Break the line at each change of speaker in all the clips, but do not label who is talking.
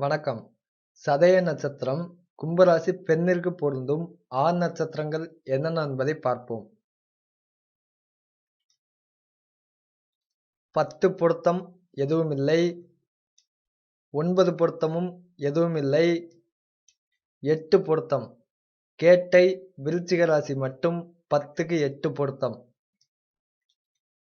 வணக்கம். சதய நட்சத்திரம் கும்பராசி பெண்ணிற்கு பொருந்தும். ஆண் நட்சத்திரங்கள் என்னென்ன என்பதை பார்ப்போம். பத்து பொருத்தம் எதுவுமில்லை ஒன்பது பொருத்தமும் எதுவுமில்லை எட்டு பொருத்தம். கேட்டை விருச்சிக ராசி மட்டும் பத்துக்கு எட்டு பொருத்தம்.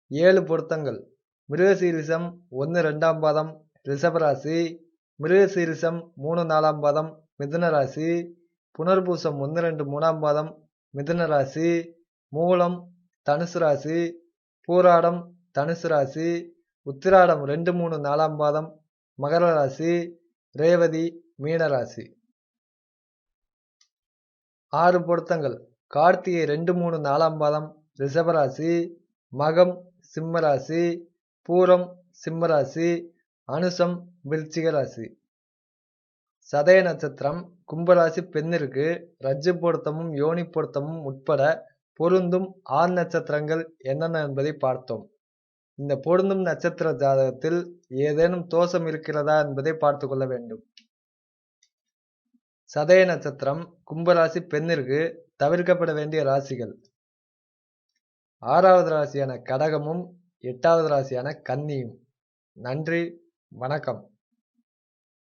ஏழு பொருத்தங்கள். மிருகசீரிசம் ஒன்று ரெண்டாம் பாதம் ரிஷபராசி மிருகசீரிசம் மூணு நாலாம் பாதம் மிதுன ராசி. புனர்பூசம் ஒன்று ரெண்டு மூணாம் பாதம் மிதுன ராசி. மூலம் தனுசு ராசி. பூராடம் தனுசு ராசி. உத்திராடம் ரெண்டு மூணு நாலாம் பாதம் மகர ராசி. ரேவதி மீனராசி ஆறு பொருத்தங்கள். கார்த்திகை ரெண்டு மூணு நாலாம் பாதம் ரிஷபராசி மகம் சிம்மராசி பூரம் சிம்மராசி அனுசம் விருச்சிக ராசி சதய நட்சத்திரம் கும்பராசி பெண்ணிற்கு ரஜ்ஜு பொருத்தமும் யோனி பொருத்தமும் உட்பட பொருந்தும் ஆண் நட்சத்திரங்கள் என்னென்ன என்பதை பார்த்தோம். இந்த பொருந்தும் நட்சத்திர ஜாதகத்தில் ஏதேனும் தோஷம் இருக்கிறதா என்பதை பார்த்து கொள்ள வேண்டும். சதய நட்சத்திரம் கும்பராசி பெண்ணிற்கு தவிர்க்கப்பட வேண்டிய ராசிகள். ஆறாவது ராசியான கடகமும் எட்டாவது ராசியான கன்னியும். நன்றி. வணக்கம்.